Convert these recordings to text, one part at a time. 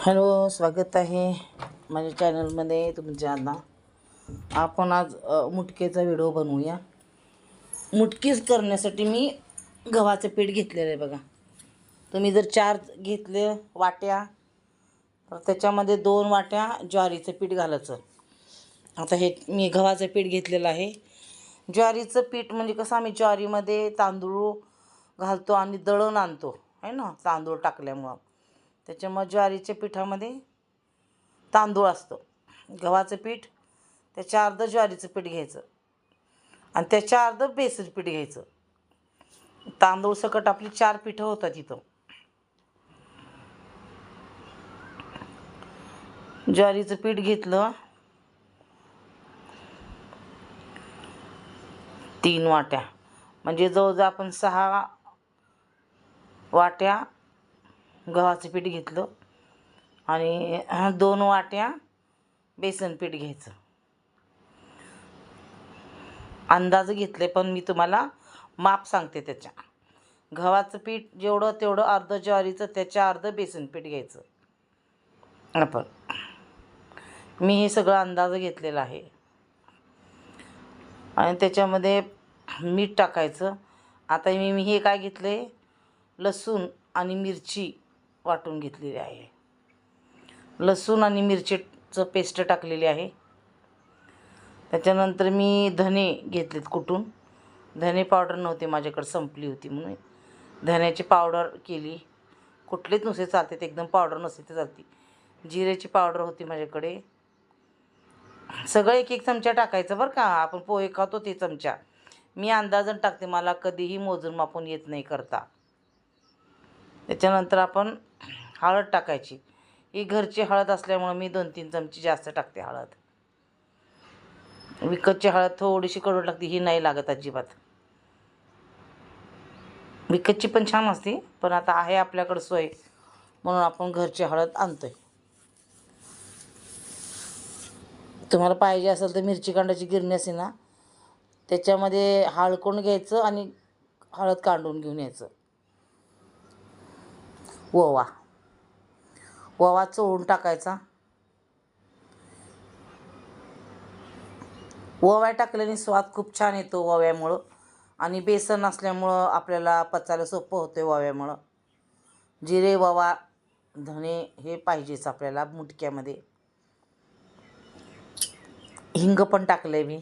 Hello स्वागत आहे माझ्या चॅनलमध्ये तुमच्या आपण आज मुटकेचा व्हिडिओ बनवूया. मुटकीच करण्यासाठी मी गव्हाचं पीठ घेतलेलं आहे बघा. तुम्ही जर चार घेतले वाट्या तर त्याच्यामध्ये दोन वाट्या ज्वारीचं पीठ घालायचं. आता हे मी गव्हाचं पीठ घेतलेलं आहे. ज्वारीचं पीठ म्हणजे कसं आम्ही ज्वारीमध्ये तांदूळ घालतो आणि दळण आणतो. आहे ना? तांदूळ टाकल्यामुळं. त्याच्यामुळे ज्वारीच्या पिठामध्ये तांदूळ असतो. गव्हाचं पीठ त्याच्या अर्ध ज्वारीचं पीठ घ्यायचं आणि त्याच्या अर्धं बेसन पीठ घ्यायचं. तांदूळ सकट आपली चार पिठं होतात इथं. ज्वारीचं पीठ घेतलं. तीन वाट्या. म्हणजे जवळजवळ आपण सहा वाट्या गव्हाचं पीठ घेतलं आणि दोन वाट्या बेसन पीठ घ्यायचं. अंदाज घेतले पण मी तुम्हाला माप सांगते त्याच्या. गव्हाचं पीठ जेवढं तेवढं अर्ध ज्वारीचं त्याच्या अर्ध बेसन पीठ घ्यायचं. आपण. मी हे सगळं अंदाज घेतलेला आहे. आणि त्याच्यामध्ये मीठ टाकायचं. आता मी मी हे काय घेतलं? आहे लसूण आणि मिरची. वाटून घेतलेली आहे. लसूण आणि मिरचीचं पेस्ट टाकलेली आहे. त्याच्यानंतर मी धने घेतलेत कुठून? धने पावडर नव्हते माझ्याकडे संपली होती म्हणून. धन्याची पावडर केली. कुठलेच नुसते चालते ते एकदम पावडर नसते ते चालते. जिऱ्याची पावडर होती माझ्याकडे. सगळं एक एक चमचा टाकायचं बरं का. आपण पोहे खातो ते चमचा. मी अंदाजन टाकते मला कधीही मोजून मापून येत नाही करता. त्याच्यानंतर आपण हळद टाकायची. ही घरची हळद असल्यामुळं मी दोन तीन चमचे जास्त टाकते हळद. विकतची हळद थोडीशी कडू लागते ही नाही लागत अजिबात. विकतची पण छान असते पण आता आहे आपल्याकडं सोय म्हणून आपण घरची हळद आणतोय. तुम्हाला पाहिजे असेल तर मिरची कांडाची गिरणी असे ना त्याच्यामध्ये हळकून घ्यायचं आणि हळद कांडून घेऊन यायचं. ओवा ओवा चोळून टाकायचा. ओव्या टाकल्याने स्वाद खूप छान येतो ओव्यामुळं आणि बेसन असल्यामुळं आपल्याला पचायला सोपं होतं ओव्यामुळं जिरे ओवा धणे हे पाहिजेच आपल्याला मुटक्यामध्ये. हिंग पण टाकलं आहे मी.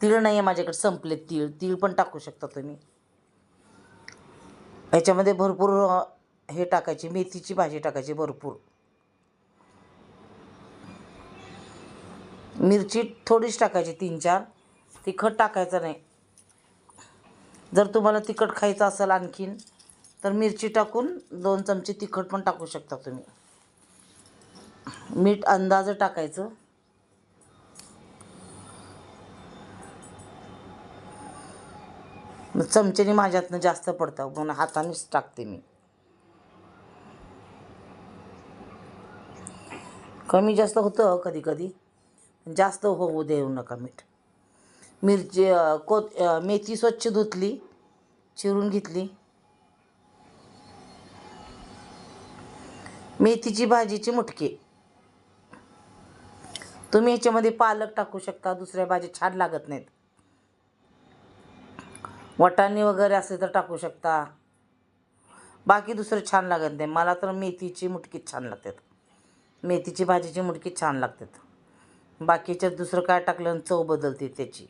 तीळ नाही आहे माझ्याकडे संपले तीळ. तीळ पण टाकू शकता तुम्ही. याच्यामध्ये भरपूर हे टाकायची मेथीची भाजी टाकायची भरपूर. मिरची थोडीच टाकायची तीन चार तिखट टाकायचं नाही. जर तुम्हाला तिखट खायचं असेल आणखीन तर मिरची टाकून दोन चमचे तिखट पण टाकू शकता तुम्ही. मीठ अंदाज टाकायचं. मग चमच्याने माझ्यातनं जास्त पडतं म्हणून हातानेच टाकते मी. कमी जास्त होतं कधी कधी जास्त हो, होऊ देऊ नका मीठ. मिरची कोत मेथी स्वच्छ धुतली चिरून घेतली. मेथीची भाजीची मुटकी. तुम्ही ह्याच्यामध्ये पालक टाकू शकता दुसऱ्या भाजी छान लागत नाहीत. वटाणे वगैरे असेल तर टाकू शकता. बाकी दुसरं छान लागत नाही. मला तर मेथीची मुटकी छान लागतात. मेथीची भाजीची मुडकी छान लागतात. बाकीच्यात दुसरं काय टाकलं आणि चव बदलते त्याची.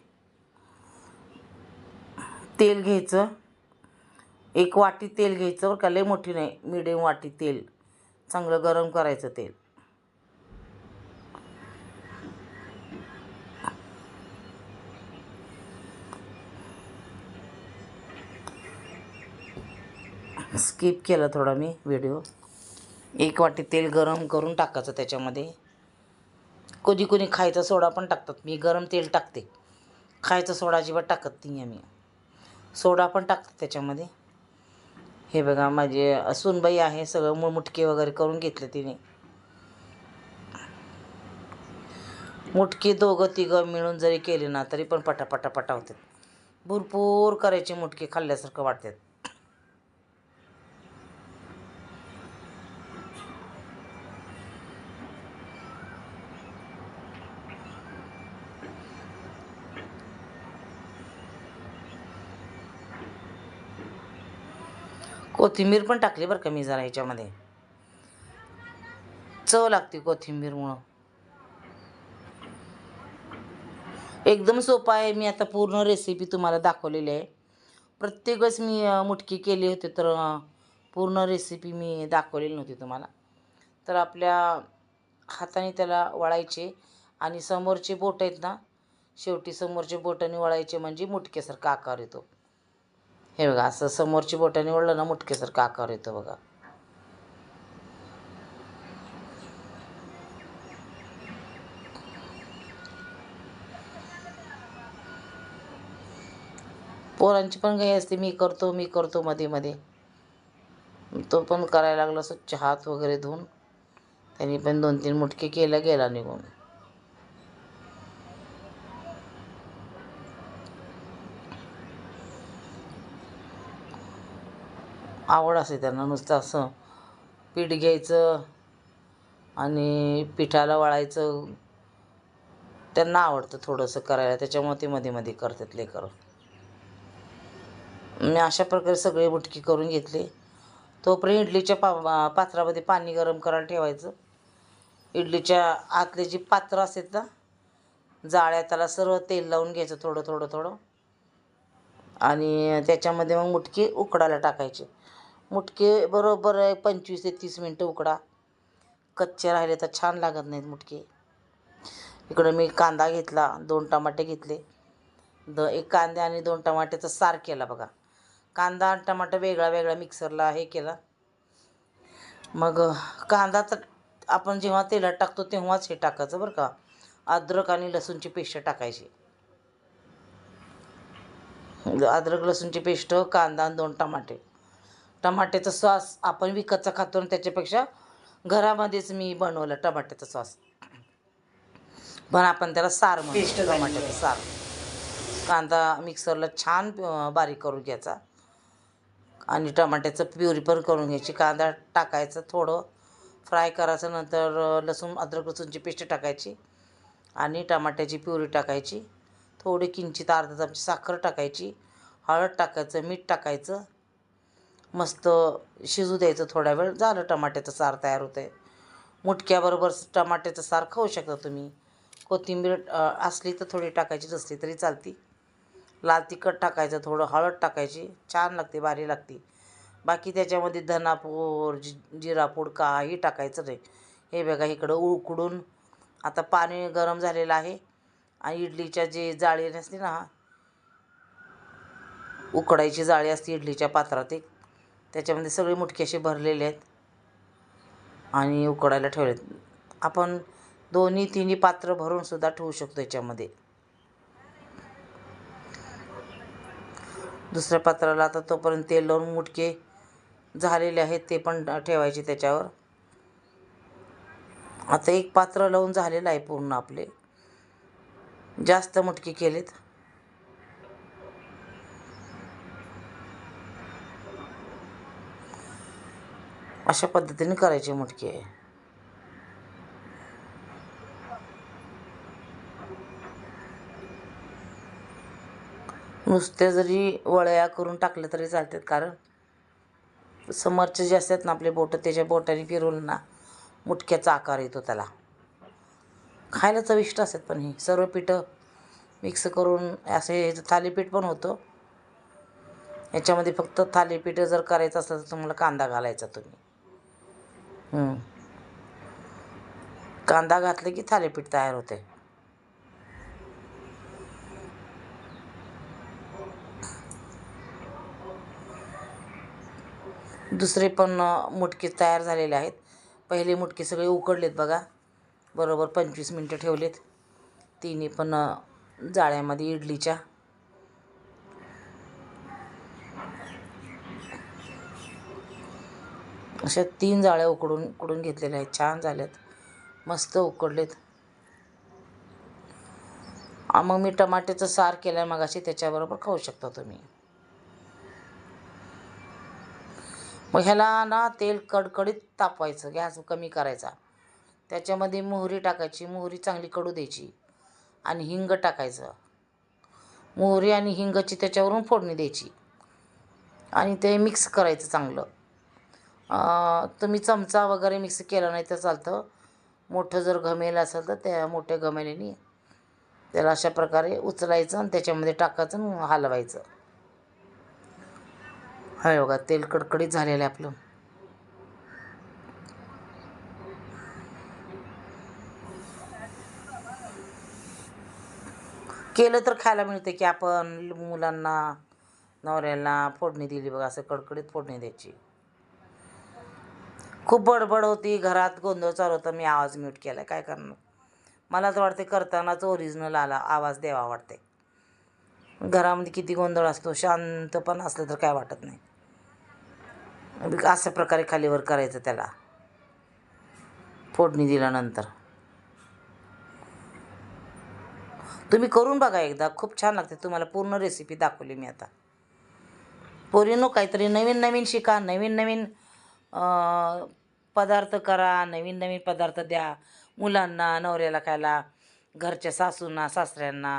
तेल घ्यायचं. एक वाटी तेल घ्यायचं बरं का लय मोठी नाही मिडियम वाटी तेल. चांगलं गरम करायचं तेल. स्किप केला थोडा मी व्हिडिओ एक वाटी तेल गरम करून टाकायचं त्याच्यामध्ये. कधी कोणी खायचा सोडा पण टाकतात. मी गरम तेल टाकते. खायचा सोडा अजिबात टाकत नाही आम्ही. सोडा पण टाकते त्याच्यामध्ये. हे बघा माझे सुनबाई आहे सगळं मु वगैरे करून घेतले तिने. मुटकी दोघं तिघं मिळून जरी केले ना तरी पण पटापटा पटा होतात भरपूर करायचे मुटके खाल्ल्यासारखं वाटतात. कोथिंबीर पण टाकली बरं का मी जरा ह्याच्यामध्ये. चव लागते कोथिंबीरमुळं. एकदम सोपा आहे. मी आता पूर्ण रेसिपी तुम्हाला दाखवलेली आहे. प्रत्येकच मी मुटकी केली होती तर पूर्ण रेसिपी मी दाखवलेली नव्हती तुम्हाला. तर आपल्या हाताने त्याला वळायचे आणि समोरचे बोट आहेत ना शेवटी समोरचे बोटाने वळायचे म्हणजे मुटकेसारखा आकार येतो. हे बघा असं समोरची बोटाने वळलं ना मुटकेसारखं आकार येतो बघा. पोरांची पण काही असते मी करतो मी करतो मध्ये मध्ये तो पण करायला लागला स्वच्छ हात वगैरे धुवून. त्यांनी पण दोन तीन मुटके केला गेला निघून. आवड असते त्यांना नुसतं असं पीठ घ्यायचं आणि पिठाला वळायचं. त्यांना आवडतं थोडंसं करायला. त्याच्यामुळे ते मध्ये मध्ये करतात लेकरं. मी अशा प्रकारे सगळे मुटकी करून घेतले. तोपर्यंत इडलीच्या पा पात्रामध्ये पाणी गरम करायला ठेवायचं. इडलीच्या आतले जी पात्र असतात ना जाळ्या त्याला सर्व तेल लावून घ्यायचं थोडं थोडं थोडं. आणि त्याच्यामध्ये मग मुटकी उकडायला टाकायचे. मुटके बरोबर एक पंचवीस ते तीस मिनटं उकडा. कच्चे राहिले तर छान लागत नाहीत मुटके. इकडं मी कांदा घेतला दोन टमाटे घेतले. द एक कांदे आणि दोन टमाट्याचा सार केला बघा. कांदा आणि टमाटर वेगळा वेगळा मिक्सरला हे केला. मग कांदा तर आपण जेव्हा तेलात टाकतो तेव्हाच हे टाकायचं बरं का. अद्रक आणि लसूणची पेस्ट टाकायची. अद्रक लसूणची पेस्ट कांदा आणि दोन टमाटे. टमाट्याचा सॉस आपण विकतचा खातो ना त्याच्यापेक्षा घरामध्येच मी बनवलं टमाट्याचा सॉस. पण आपण त्याला सार म्हणतो टमाट्याचं सार. कांदा मिक्सरला छान बारीक करून घ्यायचा. आणि टमाट्याचं प्युरी पण करून घ्यायची. कांदा टाकायचं थोडं. फ्राय करायचं नंतर लसूण अद्रक लसूणची पेस्ट टाकायची. आणि टमाट्याची प्युरी टाकायची. थोडी किंचित अर्धा चमची साखर टाकायची हळद टाकायचं मीठ टाकायचं. मस्त शिजू द्यायचं थोडा वेळ. झालं टमाट्याचं सार तयार होतं आहे मुटक्याबरोबर टमाट्याचं सार खाऊ शकता तुम्ही. कोथिंबीर असली तर थोडी टाकायची नसली तरी चालती. लाल तिखट टाकायचं थोडं हळद टाकायची. छान लागते भारी लागते. बाकी त्याच्यामध्ये धनापूर जि जिरापूड काही टाकायचं नाही. हे बघा इकडं उकडून आता पाणी गरम झालेलं आहे. इडलीच्या जे जाळी नसते ना उकडायची जाळी असते इडलीच्या पात्रात एक. त्याच्यामध्ये सगळे मुटके असे भरलेले आहेत आणि उकडायला ठेवलेत. आपण दोन्ही तिन्ही पात्र भरून सुद्धा ठेवू शकतो याच्यामध्ये. दुसऱ्या पात्राला आता तोपर्यंत तेल लावून मुटके झालेले आहेत ते पण ठेवायचे त्याच्यावर. आता एक पात्र लावून झालेलं आहे पूर्ण आपले. जास्त मुटके केलेत. अशा पद्धतीने करायचे मुटके नुसते जरी वळ्या करून टाकलं तरी चालतात कारण समोरचे जे असतात ना आपले बोटं त्याच्या बोटाने फिरवून ना मुटक्याचा आकार येतो त्याला. खायला चविष्ट असतात पण ही सर्व पिठं मिक्स करून असे थालीपीठ पण होतं. याच्यामध्ये फक्त थालीपीठ जर करायचं असलं तर तुम्हाला कांदा घालायचा तुम्ही. कांदा घातले की थालीपीठ तयार होते दुसरे पण मुटके तयार झालेले आहेत. पहिले मुटके सगळे उकडलेत बघा. बरोबर पंचवीस मिनटं ठेवलेत. तिन्ही पण जाळ्यामध्ये इडलीच्या. अशा तीन जाळ्या उकडून उकडून घेतलेल्या आहेत. छान झाल्यात. मस्त उकडलेत. मग मी टमाट्याचं सार केलं मग अशी त्याच्याबरोबर खाऊ शकता तुम्ही. मग ह्याला ना तेल कडकडीत तापवायचं गॅस कमी करायचा. त्याच्यामध्ये मोहरी टाकायची मोहरी चांगली कडू द्यायची आणि हिंग टाकायचं. मोहरी आणि हिंगाची त्याच्यावरून फोडणी द्यायची आणि ते मिक्स करायचं चांगलं. तुम्ही चमचा वगैरे मिक्स केला नाही तर चालतं. मोठं जर घमेल असेल तर त्या मोठ्या घमेल्याने त्याला अशा प्रकारे उचलायचं आणि त्याच्यामध्ये टाकायचं आणि हलवायचं. हे बघा तेल कडकडीत झालेलं आहे आपलं. केलं तर खायला मिळते की आपण मुलांना नवऱ्याला फोडणी दिली बघा असं कडकडीत फोडणी द्यायची. खूप बडबड होती घरात गोंधळ चालू होता मी आवाज म्यूट केला काय करणार? मला तर वाटते करतानाच ओरिजिनल आला आवाज द्यावा वाटते घरामध्ये किती गोंधळ असतो शांत पण असलं तर काय वाटत नाही. अशा प्रकारे खालीवर करायचं त्याला. फोडणी दिल्यानंतर. तुम्ही करून बघा एकदा. खूप छान लागते. तुम्हाला पूर्ण रेसिपी दाखवली मी आता. पोरीनो काहीतरी नवीन नवीन शिका नवीन नवीन पदार्थ करा नवीन नवीन पदार्थ द्या. मुलांना नवऱ्याला खायला घरच्या सासूंना सासऱ्यांना.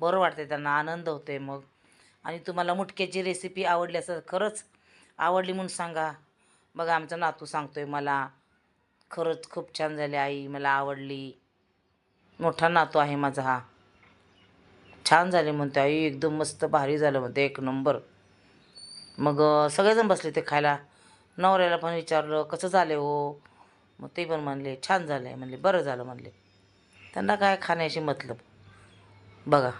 बरं वाटते त्यांना आनंद होते मग. आणि तुम्हाला मुटक्याची रेसिपी आवडली असं खरंच आवडली म्हणून सांगा. बघा आमचा नातू सांगतोय मला खरंच खूप छान झाली आई मला आवडली. मोठा नातू आहे माझा हा. छान झाले म्हणते आई एकदम मस्त भारी झालं म्हणते एक नंबर. मग सगळेजण बसले ते खायला. नवऱ्याला पण विचारलं कसं झाले हो? मग ते पण म्हणले छान झालं आहे म्हणले बरं झालं. म्हणले त्यांना काय खाण्याशी मतलब? बघा.